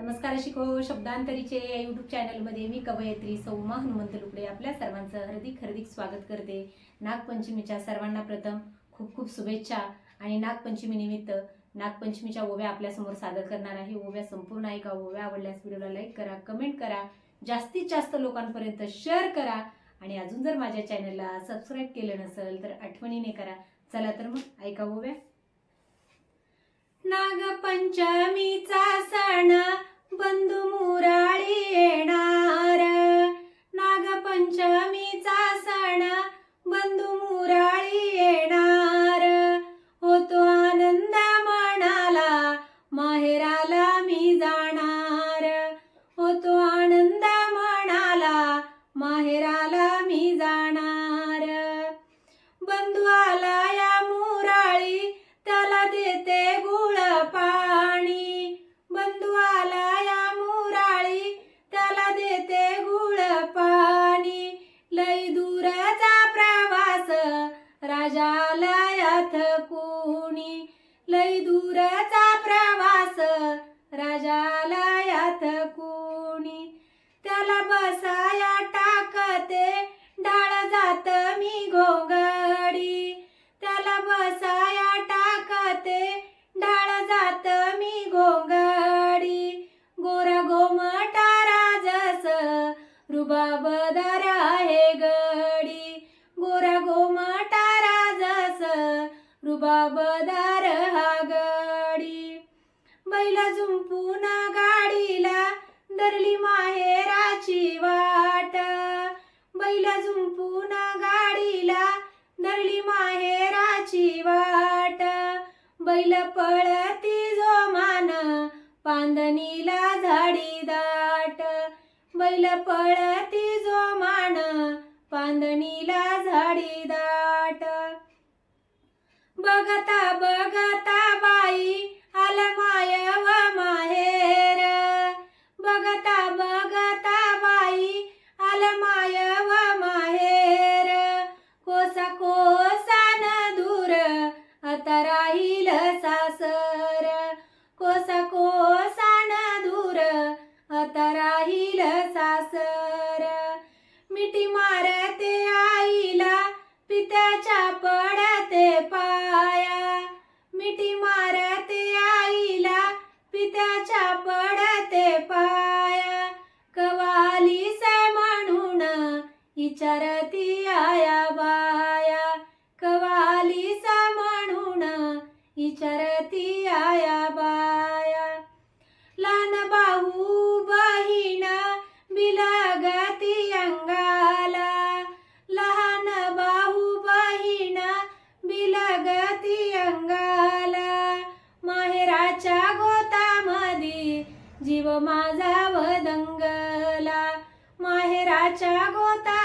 नमस्कार शिको शब्दांतरीचे या युट्यूब चॅनलमध्ये मी कवयत्री सौमा हनुमंत लुकडे आपल्या सर्वांचं हार्दिक हार्दिक स्वागत करते. नागपंचमीच्या सर्वांना प्रथम खूप खूप शुभेच्छा आणि नागपंचमीनिमित्त नागपंचमीच्या ओव्या आपल्यासमोर सादर करणार आहे. ओव्या संपूर्ण ऐका ओव्या आवडल्यास व्हिडिओला लाईक करा कमेंट करा जास्तीत जास्त लोकांपर्यंत शेअर करा आणि अजून जर माझ्या चॅनलला सबस्क्राईब केलं नसेल तर आठवणीने करा. चला तर मग ऐका ओव्या. नागपंचमीचा सण बंधु मुराळी येणार. नागपंचमीचा सण बंधू मुराळी येणार. होतो आनंद मनाला माहेराला मी जाणार. होतो आनंद मनाला माहेराला मी जाणार. बंधू आला लई दूरचा रुबाबदार हा गडी. बैला झुंपून गाडीला धरली माहेराची वाट. बैला झुंपून गाडीला धरली माहेराची वाट. बैल पळती जोमान पांदणीला झाडी दाट. बैल पळती जोमान पांदणीला झाडी दाट. बघता बघता बाई आला मायव माहेर. बघता बघता बाई आला मायव माहेर. कोसा कोसा न दूर आता राहील सासर. कोसा कोसा न दूर आता राहील सासर. मिठी मारते आईला पित्याच्या पण विचारती आया बाया कवालीसा म्हणून विचारती आया बाया. लहान भाऊ बहीण बिलागती अंगाला लहान भाऊ बहीण बिलागती अंगाला. माहेराच्या गोतामध्ये जीव माझा वदंगला माहेराच्या गोता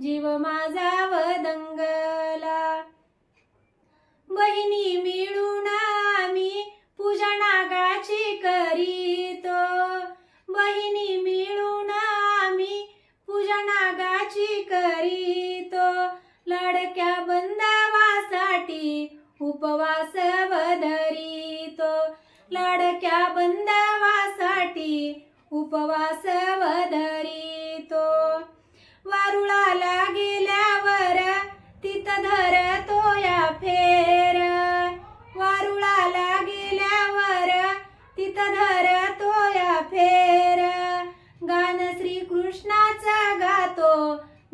जीव माझा वदंगला. बहिणी मिळून आम्ही पूजा नागाची करीतो. बहिणी मिळून आम्ही पूजा नागाची करीतो. लाडक्या बंदवासाठी उपवास वधरीतो. लाडक्या बंदवासाठी उपवास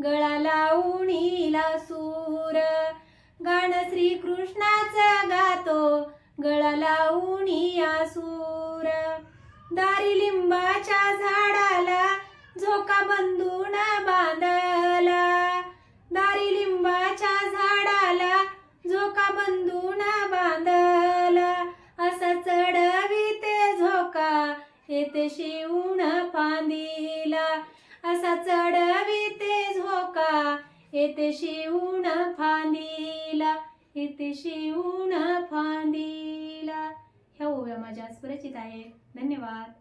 गळा लावणीला सूर. गाण श्री कृष्णाचा गातो गळा लावणी सूर. दारी लिंबाच्या झाडाला झोका बंधून बांधला. दारी लिंबाच्या झाडाला झोका बंधून बांधला. असा चढविते झोका येते शिवून फांदीला. असा चढविते झोका येते फांदीला येते शिवून फांदीला. ह्या ओव्या माझ्या स्वरचित आहेत. धन्यवाद.